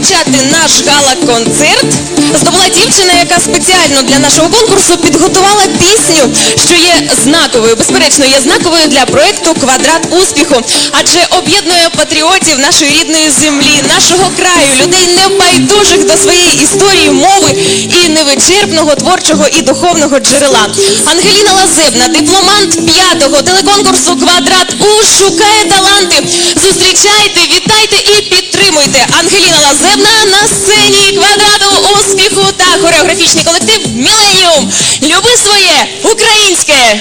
розпочати наш гала-концерт здобула дівчина, яка спеціально для нашого конкурсу підготувала пісню, що є знаковою, безперечно, є знаковою для проєкту Квадрат успіху, адже об'єднує патріотів нашої рідної землі, нашого краю, людей небайдужих до своєї історії, мови і невичерпного творчого і духовного джерела. Ангеліна Лазебна, дипломант п'ятого телеконкурсу Квадрат У шукає таланти. Зустрічайте, вітайте і підтримуйте. Ангеліна Лазебна на сцені квадрату успіху та хореографічний колектив Міленіум. Люби своє українське!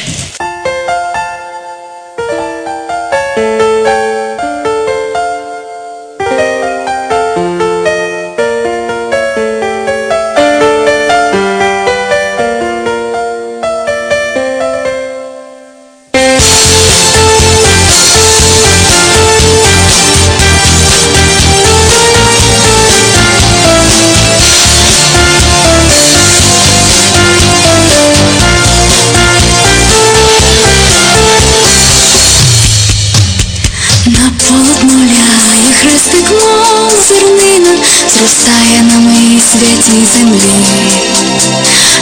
Зростає на моїй святій землі.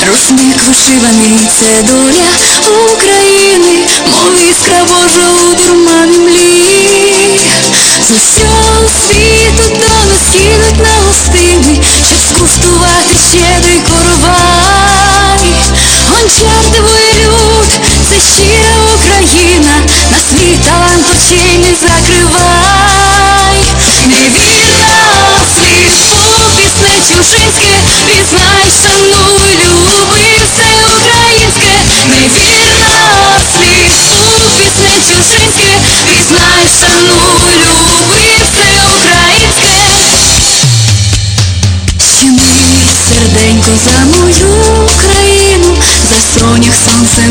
Рушник вишиваний це доля України, мов іскра Божа у дурмані млі. Пісне візнай, пізнай, шануй, люби все українське. Щемить серденько за мою країну, за стронях сонце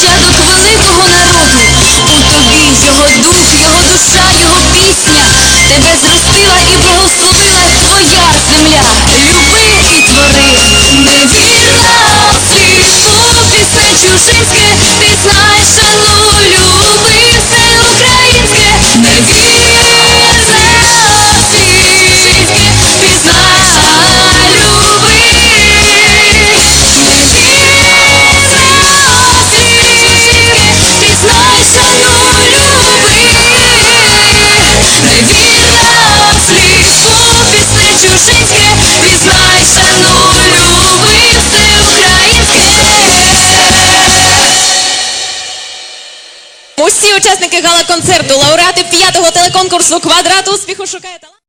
ти нащадок чужинське, пізнай, ну любив ти українське. Усі учасники гала-концерту, лауреати п'ятого телеконкурсу Квадрат успіху шукає таланти.